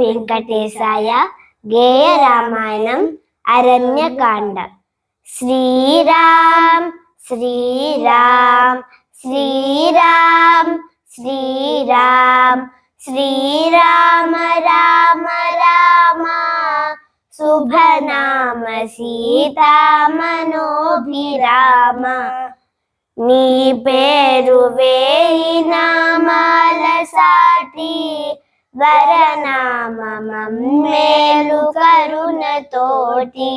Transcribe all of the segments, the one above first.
వెంకటేశాయ గేయ రామాయణం అరణ్యకాండ శ్రీరామ్ శ్రీరామ్ శ్రీరామ్ శ్రీరామ్ శ్రీరామ రామ రామ శుభనామ సీతామనోభిరామ నీ పేరు వేయి నామాల సాటి వరనామేలు కరుణతోటి.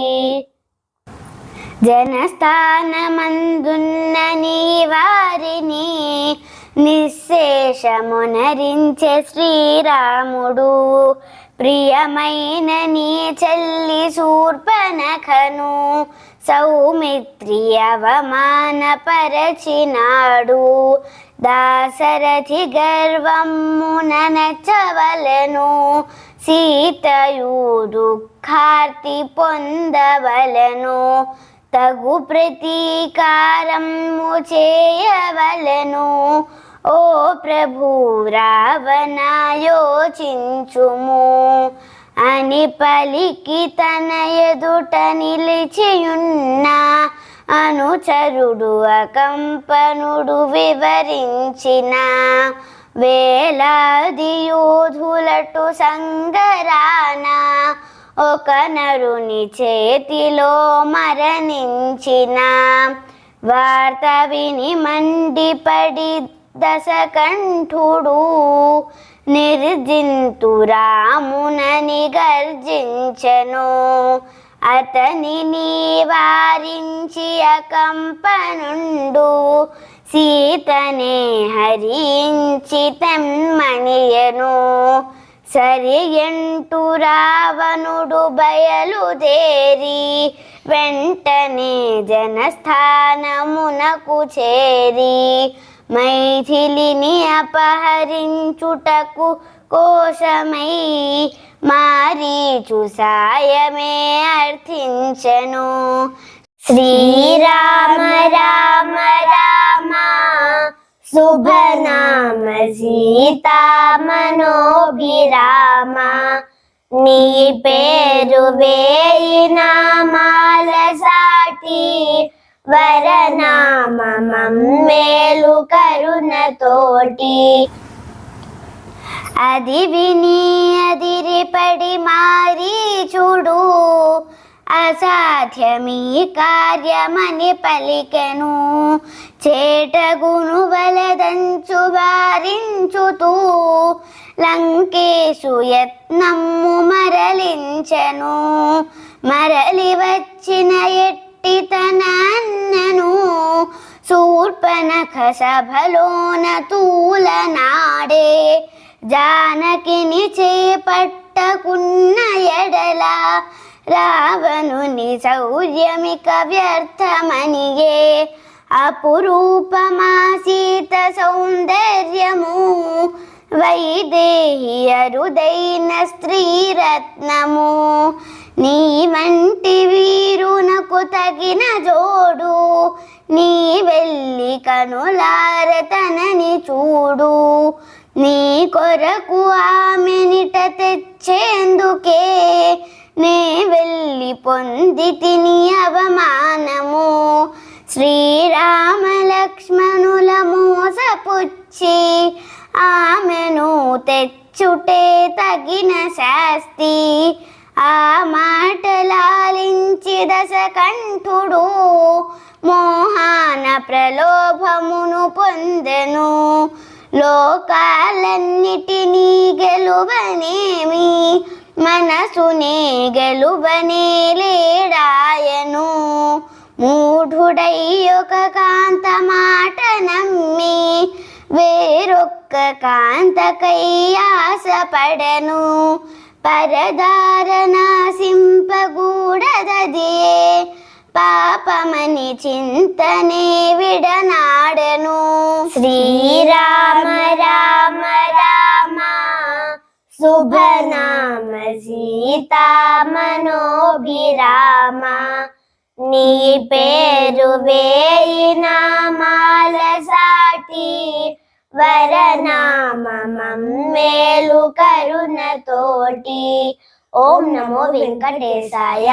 జనస్థానమందున్న నీ వారిని నిశేషమునరించే శ్రీరాముడు. ప్రియమైన నీ చెల్లి శూర్పనఖను సౌమిత్రి అవమానపరచినాడు. దాసరథి గర్వమున నచ్చవలను సీతయు దుఃఖార్తి పొందవలను తగు ప్రతీకారము చేయవలను. ప్రభు రావణ యోచించుము అని పలికి తన ఎదుట నిలిచియున్న అనుచరుడు అకంపనుడు వివరించిన వేలాది యోధులటు సంగరాన ఒక నరుని చేతిలో మరణించిన. వార్త విని మండిపడి దశకంఠుడు నిర్జింతు రామునని గర్జించను అతని నివారించి అకంపనుండు సీతనే హరించి తెమ్మనియను సరియంటు రావణుడు బయలుదేరి వెంటనే జనస్థానమునకు చేరి మైథిలిని అపహరించుటకు కోశమై మారీచు సాయమే అర్థించను. శ్రీరామ రామ రామ శుభనామ సీతామనోభిరామ నీ పేరు వేయి నామాల సాటి వరనామమం మేలు కరుణతోటి. అది విని అదిరిపడి మారి చూడు. అసాధ్యమీ కార్యమని పలికెను. చేటగును వలదంచు వారించుతూ. లంకేశు యత్నమ్ము మరలించెను. మరలి వచ్చిన ఎట్ తన అన్నను సభలోన తూలనాడే. జానకిని చేపట్టకున్న ఎడల రావణుని శౌర్యమిక వ్యర్థమనియే. అపురూపమా సీత సౌందర్యము వైదేహి అరుదైన స్త్రీరత్నము. నీ వంటి వీరునకు తగిన జోడు నీ వెళ్ళి కనులారతనని చూడు. నీ కొరకు ఆమెనిట తెచ్చేందుకే నే వెళ్ళి పొంది తిని అవమానము. శ్రీరామ లక్ష్మణుల మోసపుచ్చి ఆమెను తెచ్చుటే తగిన శాస్తి. ఆ మాటలాలించి దశకంఠుడు మోహాన ప్రలోభమును పొందెను. లోకాలన్నిటినీ గెలువనేమి? మనసునే గెలువనే లేడాయను. మూఢుడై ఒక కాంత మాట నమ్మి వేరొక్క కాంతకై ఆశపడను. పరదారణ పాపమని చింతనే విడనాడను. శ్రీరామ రామ రామ. శుభనామ సీతామనోభిరామ. నీ పేరు వేయి నామాల వరనామం వరనామమం మేలు కరుణతోటి ఓం నమో వెంకటేశాయ.